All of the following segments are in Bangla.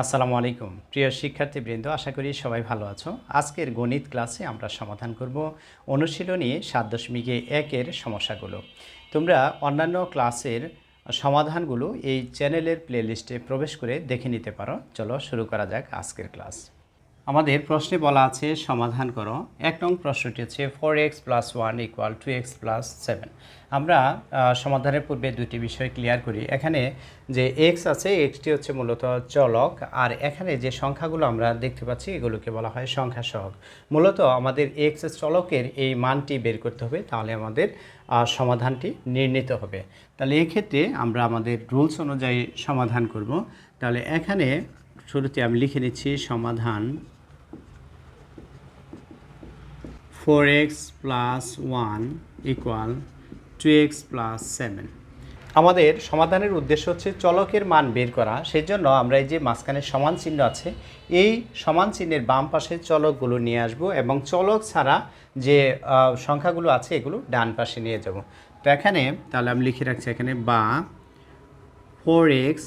আসসালামু আলাইকুম। প্রিয় শিক্ষার্থীবৃন্দ, আশা করি সবাই ভালো আছো। আজকের গণিত ক্লাসে আমরা সমাধান করব অনুশীলনী সাত দশমিকে একের সমস্যাগুলো। তোমরা অন্যান্য ক্লাসের সমাধানগুলো এই চ্যানেলের প্লেলিস্টে প্রবেশ করে দেখে নিতে পারো। চলো শুরু করা যাক আজকের ক্লাস। আমাদের প্রশ্নে বলা আছে, সমাধান করো। এক নং প্রশ্নটি হচ্ছে four x plus one equal two x plus seven আমরা সমাধানের পূর্বে দুটি বিষয় ক্লিয়ার করি। এখানে যে এক্স আছে এক্সটি হচ্ছে মূলত চলক, আর এখানে যে সংখ্যাগুলো আমরা দেখতে পাচ্ছি, এগুলোকে বলা হয় সংখ্যা সহগ মূলত আমাদের এক্স চলকের এই মানটি বের করতে হবে, তাহলে আমাদের সমাধানটি নির্ণীত হবে। তাহলে এক্ষেত্রে আমরা আমাদের রুলস অনুযায়ী সমাধান করব। তাহলে এখানে শুরুতে আমি লিখে নিচ্ছি, সমাধান four x plus one equal two x plus seven আমাদের সমাধানের উদ্দেশ্য হচ্ছে চলকের মান বের করা। সেই জন্য আমরা এই যে মাঝখানে সমান চিহ্ন আছে, এই সমান চিহ্নের বাম পাশে চলকগুলো নিয়ে আসব এবং চলক ছাড়া যে সংখ্যাগুলো আছে এগুলো ডান পাশে নিয়ে যাব। তো এখানে তাহলে আমি লিখে রাখছি এখানে বা ফোর এক্স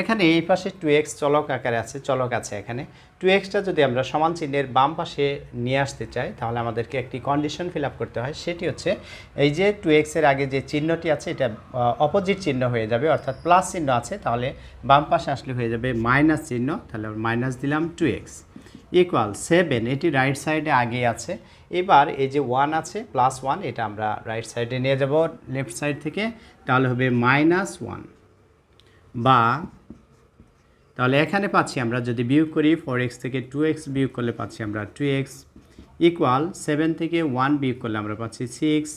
এখানে এই পাশে টু এক্স চলক আকারে আছে, চলক আছে এখানে। টু এক্সটা যদি আমরা সমান চিহ্নের বাম পাশে নিয়ে আসতে চাই, তাহলে আমাদেরকে একটি কন্ডিশন ফিল করতে হয়। সেটি হচ্ছে এই যে টু এক্সের আগে যে চিহ্নটি আছে, এটা অপোজিট চিহ্ন হয়ে যাবে, অর্থাৎ প্লাস চিহ্ন আছে, তাহলে বাম পাশে আসলে হয়ে যাবে মাইনাস চিহ্ন, তাহলে মাইনাস দিলাম টু এক্স ইকুয়াল সেভেন এটি রাইট সাইডে আগে আছে। এবার এই যে ওয়ান আছে প্লাস ওয়ান এটা আমরা রাইট সাইডে নিয়ে যাব লেফট সাইড থেকে, তাহলে হবে মাইনাস ওয়ান বা তাহলে এখানে পাচ্ছি আমরা যদি বিয়োগ করি ফোর এক্স থেকে টু এক্স বিয়োগ করলে পাচ্ছি আমরা টু এক্স ইকুয়াল সেভেন থেকে ওয়ান বিয়োগ করলে আমরা পাচ্ছি সিক্স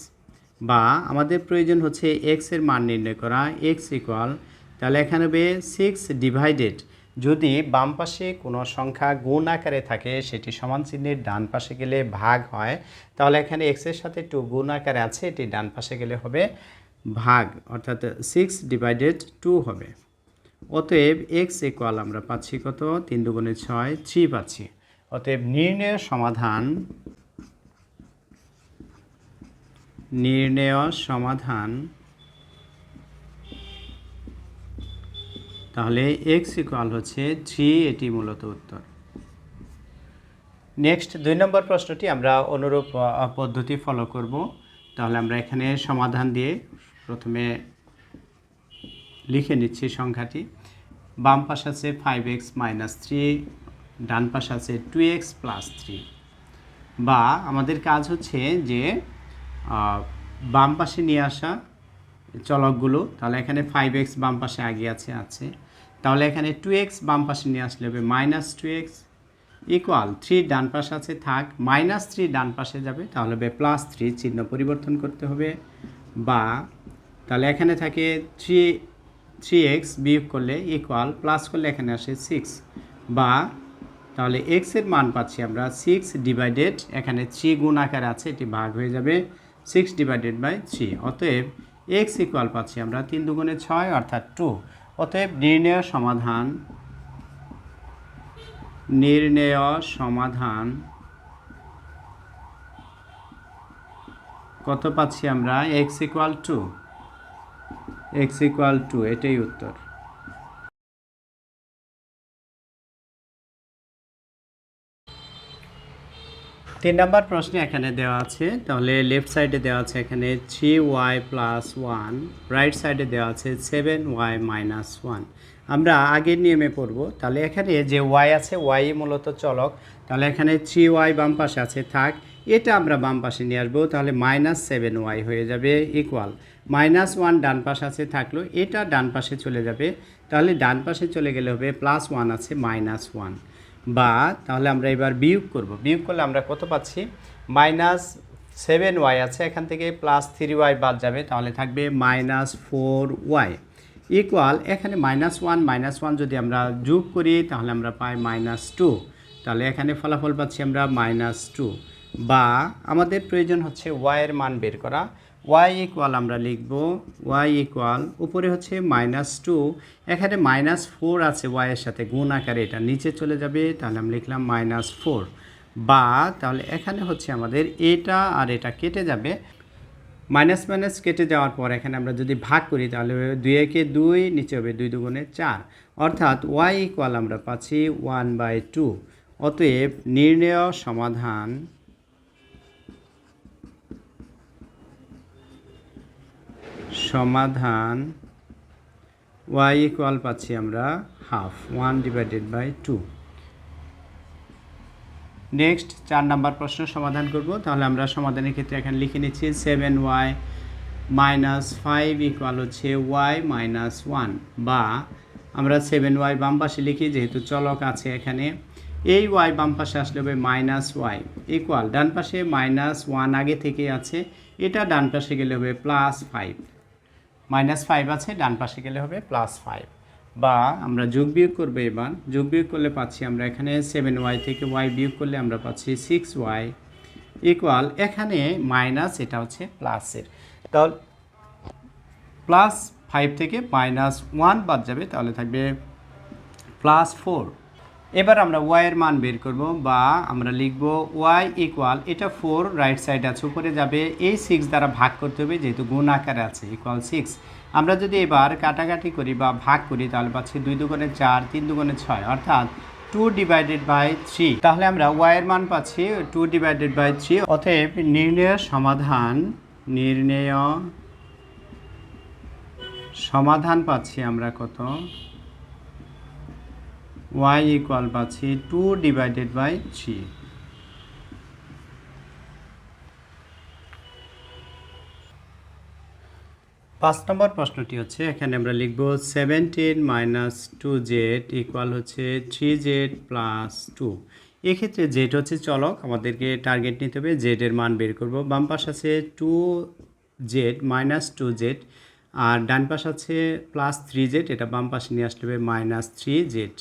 বা আমাদের প্রয়োজন হচ্ছে এক্সের মান নির্ণয় করা এক্স ইকুয়াল তাহলে এখানে হবে সিক্স ডিভাইডেড যদি বাম পাশে কোনো সংখ্যা গুণ আকারে থাকে, সেটি সমান চিহ্নের ডান পাশে গেলে ভাগ হয়, তাহলে এখানে এক্সের সাথে টু গুণ আকারে আছে, এটি ডান পাশে গেলে হবে ভাগ, অর্থাৎ সিক্স ডিভাইডেড টু হবে। অতএব এক্স ইকুয়াল আমরা পাচ্ছি কত? তিন দুগুণে ছয়, থ্রি পাচ্ছি। অতএব নির্ণয় সমাধান নির্ণয় সমাধান, তাহলে এক্স ইকুয়াল হচ্ছে থ্রি, এটি মূলত উত্তর। নেক্সট দুই নম্বর প্রশ্নটি আমরা অনুরূপ পদ্ধতি ফলো করব। তাহলে আমরা এখানে সমাধান দিয়ে প্রথমে লিখে নিচ্ছি সংখ্যাটি। বাম পাশ আছে ফাইভ এক্স মাইনাস থ্রি ডান পাশ আছে টু এক্স প্লাস থ্রি বা আমাদের কাজ হচ্ছে যে বাম পাশে নিয়ে আসা চলকগুলো, তাহলে এখানে ফাইভ এক্স বাম পাশে আগে আছে আছে। তাহলে এখানে টু এক্স বাম পাশে নিয়ে আসলে হবে minus two x equal three ডান পাশে আছে, থাক মাইনাস থ্রি ডান পাশে যাবে, তাহলে হবে প্লাস থ্রি চিহ্ন পরিবর্তন করতে হবে। বা, তাহলে এখানে থাকে থ্রি থ্রি এক্স বিয়োগ করলে ইকুয়াল প্লাস করলে এখানে আসে সিক্স বা তাহলে এক্সের মান পাচ্ছি আমরা সিক্স ডিভাইডেড এখানে থ্রি গুণ আকারে আছে, এটি ভাগ হয়ে যাবে সিক্স ডিভাইডেড বাই থ্রি অতএব এক্স ইকুয়াল পাচ্ছি আমরা তিন দুগুণে ছয় অর্থাৎ টু অতএব নির্ণয় সমাধান নির্ণয় সমাধান কত পাচ্ছি আমরা? X equal two x equal two এটাই উত্তর। তিন নম্বর প্রশ্নে এখানে দেওয়া আছে, তাহলে লেফট সাইডে দেওয়া আছে এখানে three y plus one right সাইডে দেওয়া আছে সেভেন ওয়াই মাইনাস ওয়ান আমরা আগের নিয়মে পড়ব, তাহলে এখানে যে ওয়াই আছে ওয়াই মূলত চলক, তাহলে এখানে থ্রি ওয়াই বাম পাশে আছে, থাক, এটা আমরা বাম পাশে নিয়ে আসব, তাহলে মাইনাস সেভেন ওয়াই হয়ে যাবে ইকুয়াল মাইনাস ওয়ান ডান পাশে আছে থাকল, এটা ডান পাশে চলে যাবে। তাহলে ডান পাশে চলে গেলে হবে প্লাস ওয়ান আছে মাইনাস ওয়ান। বা তাহলে আমরা এবার বিয়োগ করব। বিয়োগ করলে আমরা কত পাচ্ছি? মাইনাস সেভেন ওয়াই আছে এখান থেকে, প্লাস থ্রি ওয়াই বাদ যাবে, তাহলে থাকবে মাইনাস ফোর ওয়াই। ইকুয়াল এখানে মাইনাস ওয়ান মাইনাস ওয়ান যদি আমরা যোগ করি, তাহলে আমরা পাই মাইনাস টু। তাহলে এখানে ফলাফল পাচ্ছি আমরা মাইনাস টু। বা আমাদের প্রয়োজন হচ্ছে ওয়াইয়ের মান বের করা। ওয়াই ইকুয়াল আমরা লিখব ওয়াই ইকুয়াল উপরে হচ্ছে মাইনাস টু এখানে মাইনাস ফোর আছে ওয়াইয়ের সাথে, গুণ আকারে এটা নিচে চলে যাবে, তাহলে আমরা লিখলাম মাইনাস ফোর বা তাহলে এখানে হচ্ছে আমাদের এটা আর এটা কেটে যাবে। মাইনাস মাইনাস কেটে যাওয়ার পর এখানে আমরা যদি ভাগ করি, তাহলে দুই একে দুই, নিচে হবে দুই দুগুণে চার। অর্থাৎ ওয়াই ইকুয়াল আমরা পাচ্ছি ওয়ান বাই টু অতএব নির্ণেয় সমাধান সমাধান ওয়াই ইকুয়াল পাচ্ছি আমরা half one divided by two next চার নাম্বার প্রশ্ন সমাধান করব। তাহলে আমরা সমাধানের ক্ষেত্রে এখানে লিখে নিচ্ছি seven y minus five equal হচ্ছে ওয়াই মাইনাস ওয়ান বা আমরা সেভেন ওয়াই বাম পাশে লিখি, যেহেতু চলক আছে এখানে। এই ওয়াই বাম পাশে আসলে হবে মাইনাস ওয়াই ইকুয়াল ডান পাশে মাইনাস ওয়ান আগে থেকে আছে, এটা ডান পাশে গেলে হবে প্লাস ফাইভ মাইনাস ফাইভ আছে, ডান পাশে গেলে হবে প্লাস ফাইভ বা আমরা যোগ বিয়োগ করব এবার। যোগ বিয়োগ করলে পাচ্ছি আমরা এখানে সেভেন ওয়াই থেকে ওয়াই বিয়োগ করলে আমরা পাচ্ছি সিক্স ওয়াই ইকুয়াল এখানে মাইনাস এটা হচ্ছে প্লাসের তাহলে প্লাস ফাইভ থেকে মাইনাস ওয়ান বাদ যাবে, তাহলে থাকবে প্লাস ফোর এবার আমরা ওয়াইয়ের মান বের করব বা আমরা লিখব ওয়াই ইকুয়াল এটা ফোর রাইট সাইড আছে, উপরে যাবে, এই সিক্স দ্বারা ভাগ করতে হবে যেহেতু গুণ আকারে আছে ইকুয়াল সিক্স আমরা যদি এবার কাটাকাটি করি বা ভাগ করি, তাহলে পাচ্ছি দুই দুগুণে চার, তিন দুগুণে ছয়, অর্থাৎ টু ডিভাইডেড বাই থ্রি তাহলে আমরা ওয়াইয়ের মান পাচ্ছি টু ডিভাইডেড বাই থ্রি অতএব নির্ণয় সমাধান নির্ণয় সমাধান পাচ্ছি আমরা কত? Y ইকুয়াল পাচ্ছি টু ডিভাইডেড বাই থ্রি পাঁচ নম্বর প্রশ্নটি হচ্ছে, এখানে আমরা লিখব seventeen minus two Z equal হচ্ছে থ্রি জেড প্লাস টু এক্ষেত্রে জেড হচ্ছে চলক, আমাদেরকে টার্গেট নিতে হবে জেডের মান বের করব। বাম পাশ আছে two z minus two z আর ডান পাশ আছে প্লাস থ্রি জেড এটা বাম পাশে নিয়ে আসলে হবে মাইনাস থ্রি জেড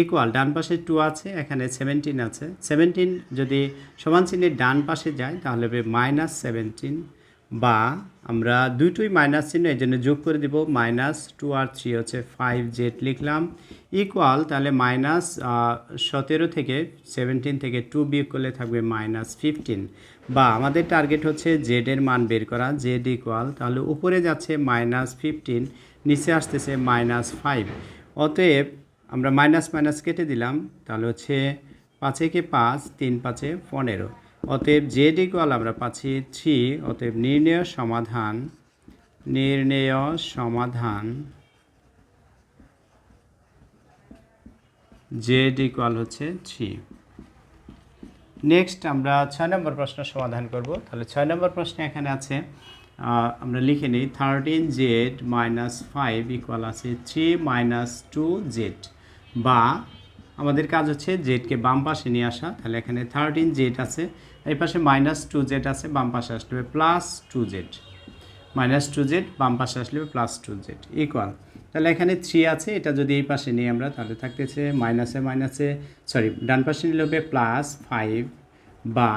ইকুয়াল ডান পাশে টু আছে, এখানে সেভেন্টিন আছে। সেভেন্টিন যদি সমান চিহ্নের ডান পাশে যায়, তাহলে হবে মাইনাস সেভেন্টিন বা আমরা দুটোই মাইনাস চিহ্ন, এই জন্য যোগ করে দিব মাইনাস টু আর থ্রি হচ্ছে ফাইভ জেড লিখলাম। ইকুয়াল তাহলে মাইনাস সতেরো থেকে সেভেন্টিন থেকে টু বিয়োগ করলে থাকবে মাইনাস ফিফটিন বা আমাদের টার্গেট হচ্ছে জেডের মান বের করা জেড ইকুয়াল তাহলে উপরে যাচ্ছে মাইনাস ফিফটিন নিচে আসতেছে মাইনাস ফাইভ অতএব আমরা মাইনাস মাইনাস কেটে দিলাম, তাহলে হচ্ছে পাঁচে কে পাঁচ, তিন পাঁচে পনেরো। অতএব জেড ইকুয়াল আমরা পাচ্ছি থ্রি অতএব নির্ণয় সমাধান নির্ণয় সমাধান জেড ইকুয়াল হচ্ছে থ্রি নেক্সট আমরা ছয় নম্বর প্রশ্ন সমাধান করব। তাহলে ছয় নম্বর প্রশ্ন এখানে আছে আমরা লিখে নিই thirteen z minus five equal আছে থ্রি মাইনাস টু জেড। বা আমাদের কাজ হচ্ছে জেডকে বাম পাশে নিয়ে আসা। তাহলে এখানে থার্টিন জেড আছে, এই পাশে মাইনাস টু জেড আছে, বাম পাশে আসলে plus two z minus two z বাম পাশে আসলে প্লাস টু জেড ইকুয়াল তাহলে এখানে থ্রি আছে, এটা যদি এই পাশে নিই আমরা, তাহলে থাকতেছে মাইনাসে মাইনাসে সরি ডান পাশে নিলে হবে প্লাস ফাইভ বা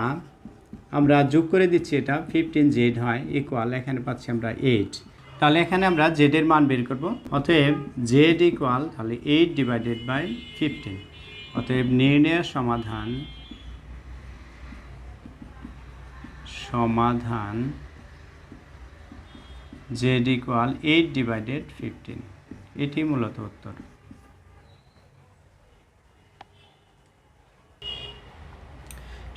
আমরা যোগ করে দিচ্ছি এটা ফিফটিন জেড হয় ইকুয়াল এখানে পাচ্ছি আমরা এইট তাহলে এখানে আমরা জেডের মান বের করব। অতএব জেড ইকুয়াল তাহলে এইট ডিভাইডেড বাই ফিফটিন অতএব নির্ণয় সমাধান সমাধান z equal eight divided fifteen এটি মূলত উত্তর।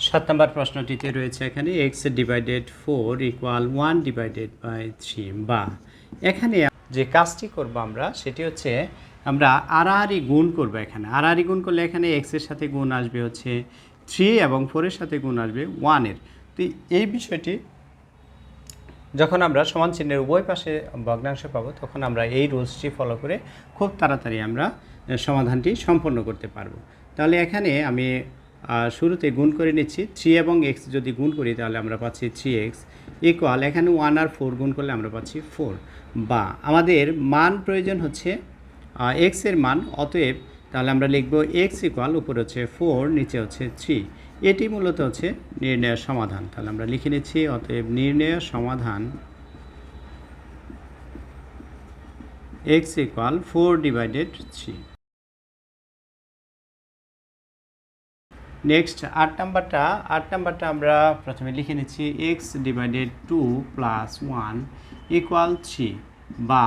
সাত নম্বর প্রশ্নটিতে রয়েছে এখানে x divided four equal one divided by three বা। এখানে যে কাজটি করব আমরা, সেটি হচ্ছে আমরা আড়াআড়ি গুণ করব এখানে। আড়াআড়ি গুণ করলে এখানে এক্সের সাথে গুণ আসবে হচ্ছে থ্রি এবং ফোরের সাথে গুণ আসবে ওয়ানের তো এই বিষয়টি যখন আমরা সমান চিহ্নের উভয় পাশে ভগ্নাংশ পাবো, তখন আমরা এই রুলসটি ফলো করে খুব তাড়াতাড়ি আমরা সমাধানটি সম্পন্ন করতে পারব। তাহলে এখানে আমি আহ, শুরুতে গুণ করে নিচ্ছি থ্রি এবং এক্স যদি গুণ করি তাহলে আমরা পাচ্ছি থ্রি এক্স ইকুয়াল এখানে ওয়ান আর ফোর গুণ করলে আমরা পাচ্ছি ফোর বা আমাদের মান প্রয়োজন হচ্ছে এক্সের মান অতএব তাহলে আমরা লিখব এক্স ইকুয়াল উপরে হচ্ছে ফোর নিচে হচ্ছে থ্রি এটি মূলত হচ্ছে নির্ণয়ের সমাধান। তাহলে আমরা লিখে নিচ্ছি অতএব নির্ণয়ের সমাধান x equal four divided three next আট নাম্বারটা আট নাম্বারটা আমরা প্রথমে লিখে নিচ্ছি x divided two plus one equal three বা,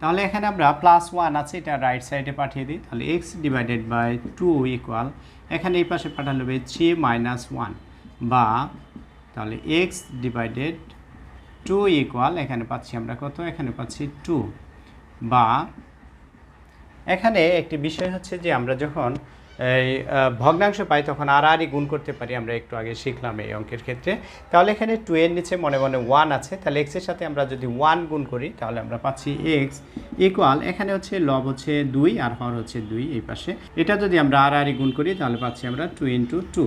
তাহলে এখানে আমরা প্লাস ওয়ান আছে, এটা রাইট সাইডে পাঠিয়ে দিই, তাহলে x divided by two equal এখানে এই পাশে পাঠালে হবে থ্রি মাইনাস ওয়ান বা, তাহলে এক্স ডিভাইডেড টু ইকুয়াল এখানে পাচ্ছি আমরা কত? এখানে পাচ্ছি টু বা, এখানে একটি বিষয় হচ্ছে যে আমরা যখন এই ভগ্নাংশ পাই তখন আর আরই গুণ করতে পারি, আমরা একটু আগে শিখলাম এই অঙ্কের ক্ষেত্রে। তাহলে এখানে টু এর নিচে মনে মনে ওয়ান আছে, তাহলে এক্সের সাথে আমরা যদি ওয়ান গুণ করি, তাহলে আমরা পাচ্ছি এক্স ইকুয়াল এখানে হচ্ছে লব হচ্ছে দুই আর হর হচ্ছে দুই এই পাশে। এটা যদি আমরা আর আরই গুণ করি, তাহলে পাচ্ছি আমরা টু ইন্টু টু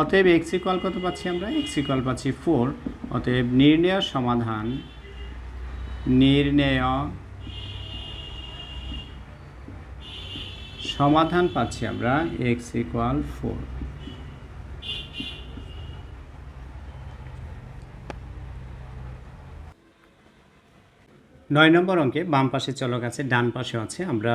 অতএব এক্স ইকুয়াল কত পাচ্ছি আমরা? এক্স ইকুয়াল পাচ্ছি ফোর অতএব নির্ণয় সমাধান, নির্ণয় সমাধান পাচ্ছি আমরা এক্স ইকুয়াল ফোর নয় নম্বর অঙ্কে বাম পাশে চলক আছে, ডান পাশে আছে। আমরা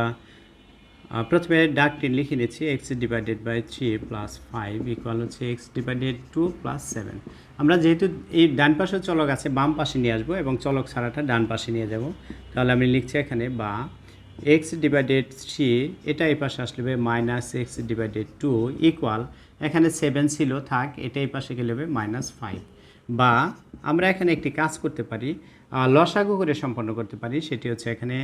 প্রথমে ডাকটি লিখে নিচ্ছি x divided by three plus five equal হচ্ছে x divided two plus seven আমরা যেহেতু এই ডান পাশে চলক আছে, বাম পাশে নিয়ে আসব এবং চলক ছাড়াটা ডান পাশে নিয়ে যাব। তাহলে আমি লিখছি এখানে বা এক্স ডিভাইডেড থ্রি এটা এই পাশে আসলে minus x divided two equal এখানে সেভেন ছিল, থাক, এটা এই পাশে গেলে হবে মাইনাস ফাইভ বা আমরা এখানে একটি কাজ করতে পারি লসাগু করে সম্পন্ন করতে পারি, সেটি হচ্ছে এখানে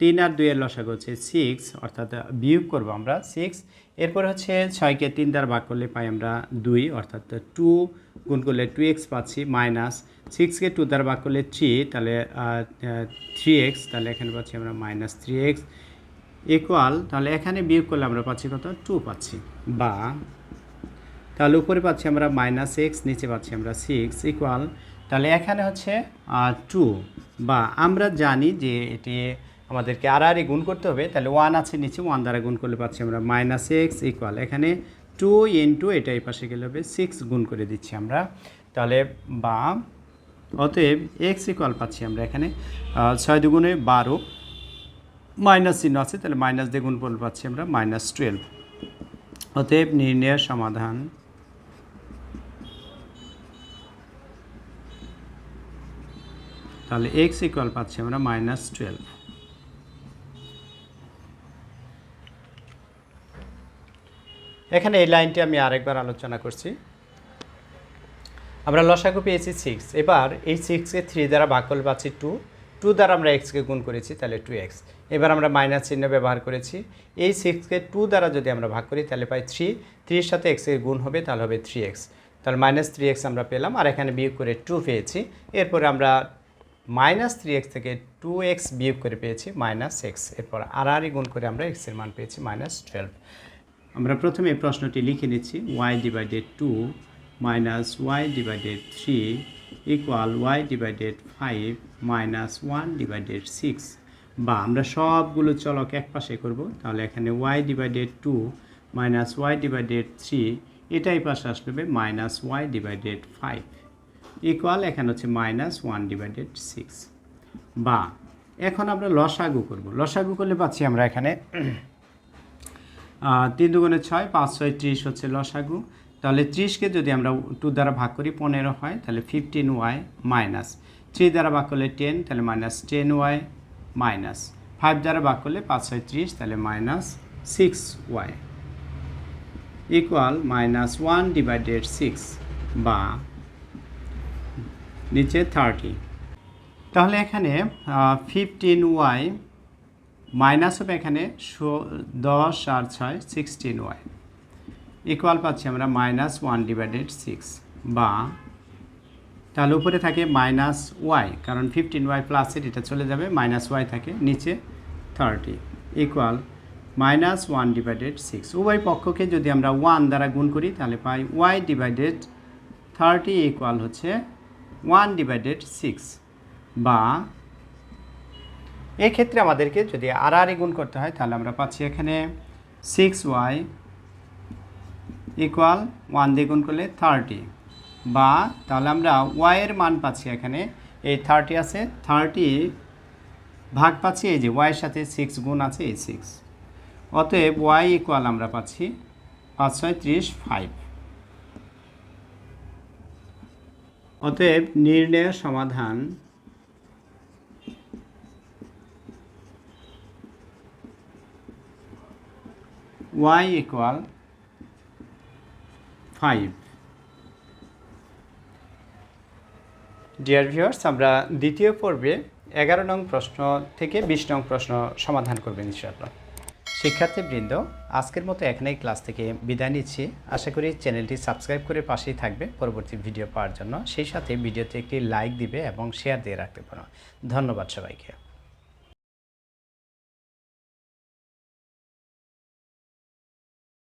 তিন আর দুইয়ের লসাগু হচ্ছে সিক্স অর্থাৎ বিয়োগ করব আমরা সিক্স এরপর হচ্ছে ছয়কে তিন দ্বারা ভাগ করলে পাই আমরা দুই, অর্থাৎ টু গুণ করলে টু এক্স পাচ্ছি মাইনাস সিক্সকে টু দ্বারা ভাগ করলে থ্রি তাহলে থ্রি এক্স তাহলে এখানে পাচ্ছি আমরা মাইনাস থ্রি এক্স ইকুয়াল তাহলে এখানে বিয়োগ করলে আমরা পাচ্ছি কত? টু পাচ্ছি, বা তাহলে উপরে পাচ্ছি আমরা মাইনাস এক্স নিচে পাচ্ছি আমরা সিক্স ইকুয়াল তাহলে এখানে হচ্ছে টু বা আমরা জানি যে এটি আমাদেরকে আর আর গুণ করতে হবে, তাহলে ওয়ান আছে নিচে ওয়ান দ্বারা গুণ করলে পাচ্ছি আমরা মাইনাস এক্স ইকুয়াল এখানে টু ইন্টু এটা এই পাশে গেলে হবে সিক্স গুণ করে দিচ্ছি আমরা। তাহলে বা, অতএব এক্স ইকুয়াল পাচ্ছি আমরা এখানে ছয় দুগুণে বারো মাইনাস চিহ্ন আছে, তাহলে মাইনাস দিয়ে গুণ করলে পাচ্ছি আমরা মাইনাস টুয়েলভ অতএব নির্ণয়ের সমাধান। তাহলে এক্স ইকুয়াল পাচ্ছি আমরা মাইনাস টুয়েলভ এখানে এই লাইনটি আমি আরেকবার আলোচনা করছি। আমরা লসাগু পেয়েছি সিক্স এবার এই সিক্সকে থ্রি দ্বারা ভাগ করলে পাচ্ছি টু টু দ্বারা আমরা এক্সকে গুণ করেছি, তাহলে টু এক্স এবার আমরা মাইনাস চিহ্ন ব্যবহার করেছি। এই সিক্সকে টু দ্বারা যদি আমরা ভাগ করি, তাহলে পাই থ্রি থ্রির সাথে এক্সের গুণ হবে, তাহলে হবে থ্রি এক্স তাহলে মাইনাস থ্রি এক্স আমরা পেলাম, আর এখানে বিয়োগ করে টু পেয়েছি। এরপরে আমরা মাইনাস থ্রি এক্স থেকে টু এক্স বিয়োগ করে পেয়েছি মাইনাস এক্স এরপর আরই গুণ করে আমরা এক্সের মান পেয়েছি মাইনাস টুয়েলভ আমরা প্রথমে প্রশ্নটি লিখে নিচ্ছি y divided two minus y divided three equal y divided five minus one divided six বা আমরা সবগুলো চলক এক পাশে করব, তাহলে এখানে y divided two minus y divided three এটাই পাশে আসবে minus y divided five equal এখানে হচ্ছে মাইনাস ওয়ান ডিভাইডেড সিক্স বা এখন আমরা লসাগু করব, লসাগু করলে পাচ্ছি আমরা এখানে তিন দুগুণে ছয়, পাঁচ ছয়, ত্রিশ হচ্ছে লসাগু। তাহলে ত্রিশকে যদি আমরা টু দ্বারা ভাগ করি, পনেরো হয়, তাহলে ফিফটিন ওয়াই মাইনাস থ্রি দ্বারা ভাগ করলে টেন তাহলে minus ten y minus five দ্বারা ভাগ করলে পাঁচ ছয়, ত্রিশ, তাহলে minus six y equal minus one divided six বা নিচে থার্টি তাহলে এখানে ফিফটিন ওয়াই মাইনাস হবে এখানে দশ আর ছয় সিক্সটিন ওয়াই ইকুয়াল পাচ্ছি আমরা মাইনাস ওয়ান ডিভাইডেড সিক্স বা তাহলে উপরে থাকে মাইনাস ওয়াই কারণ ফিফটিন ওয়াই প্লাসের এটা চলে যাবে, মাইনাস ওয়াই থাকে নিচে thirty equal minus one divided six উভয় পক্ষকে যদি আমরা ওয়ান দ্বারা গুণ করি, তাহলে পাই ওয়াই ডিভাইডেড থার্টি ইকুয়াল হচ্ছে ওয়ান ডিভাইডেড সিক্স বা এক্ষেত্রে আমাদেরকে যদি আর আর গুণ করতে হয়, তাহলে আমরা পাচ্ছি এখানে সিক্স ওয়াই ইকুয়াল ওয়ান দিয়ে গুণ করলে থার্টি বা তাহলে আমরা ওয়াইয়ের মান পাচ্ছি এখানে, এই থার্টি আছে থার্টি ভাগ পাচ্ছি এই যে ওয়াইয়ের সাথে সিক্স গুণ আছে এই সিক্স অতএব ওয়াই ইকুয়াল আমরা পাচ্ছি পাঁচ ছয় ত্রিশ ফাইভ অতএব নির্ণয় সমাধান y equal five dear viewers আমরা দ্বিতীয় পর্বে এগারো নং প্রশ্ন থেকে বিশ নং প্রশ্ন সমাধান করবেন ইনশাআল্লাহ। শিক্ষার্থীবৃন্দ, আজকের মতো এখানেই ক্লাস থেকে বিদায় নিচ্ছি। আশা করি চ্যানেলটি সাবস্ক্রাইব করে পাশেই থাকবে পরবর্তী ভিডিও পাওয়ার জন্য। সেই সাথে ভিডিওতে একটি লাইক দিবে এবং শেয়ার দিয়ে রাখতে পারো। ধন্যবাদ সবাইকে।